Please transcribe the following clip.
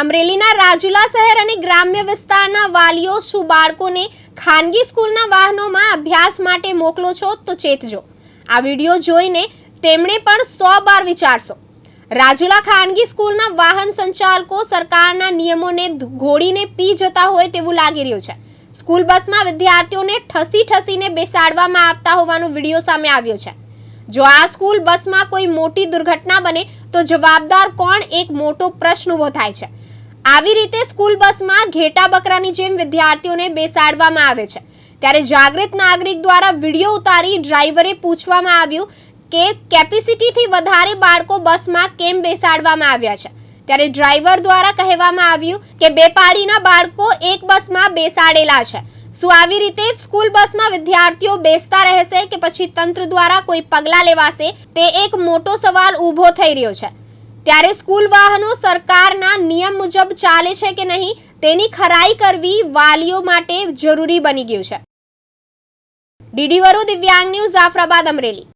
અમરેલીના રાજુલા શહેર અને ગ્રામ્ય વિસ્તારના વાલીઓ શું બાળકોને ખાનગી સ્કૂલના વાહનોમાં અભ્યાસ માટે મોકલો છો તો ચેતજો આ વીડિયો જોઈને તેમણે પણ સો બાર વિચારશો. રાજુલા ખાનગી સ્કૂલના વાહન સંચાલકો સરકારના નિયમોને ઘોડીને પી જતા હોય તેવું લાગી રહ્યું છે. સ્કૂલ બસમાં વિદ્યાર્થીઓને ઠસી ઠસીને બેસાડવામાં આવતા હોવાનો વીડિયો સામે આવ્યો છે. જો આ સ્કૂલ બસમાં કોઈ મોટી દુર્ઘટના બને તો જવાબદાર કોણ? એક મોટો પ્રશ્ન ઊભો થાય છે. આવી રીતે સ્કૂલ બસમાં ઘેટા બકરાની જેમ વિદ્યાર્થીઓને બેસાડવામાં આવે છે. ત્યારે જાગૃત નાગરિક દ્વારા વીડિયો ઉતારી ડ્રાઈવરે પૂછવામાં આવ્યું કે કેપેસિટીથી વધારે બાળકો બસમાં કેમ બેસાડવામાં આવ્યા છે. ત્યારે ડ્રાઈવર દ્વારા કહેવામાં આવ્યું કે બે પાડીના બાળકો એક બસમાં બેસાડેલા છે. શું આવી રીતે સ્કૂલ બસમાં વિદ્યાર્થીઓ બેસતા રહેશે કે પછી તંત્ર દ્વારા કોઈ પગલાં લેવાશે? તે એક મોટો સવાલ ઊભો થઈ રહ્યો છે. ત્યારે સ્કૂલ વાહનો સરકારના નિયમ મુજબ ચાલે છે કે નહીં, તેની ખરાઈ કરવી વાલીઓ માટે જરૂરી બની ગયું છે. ડીડી વરુ દિવ્યાંગ ન્યૂઝ, જાફરાબાદ અમરેલી.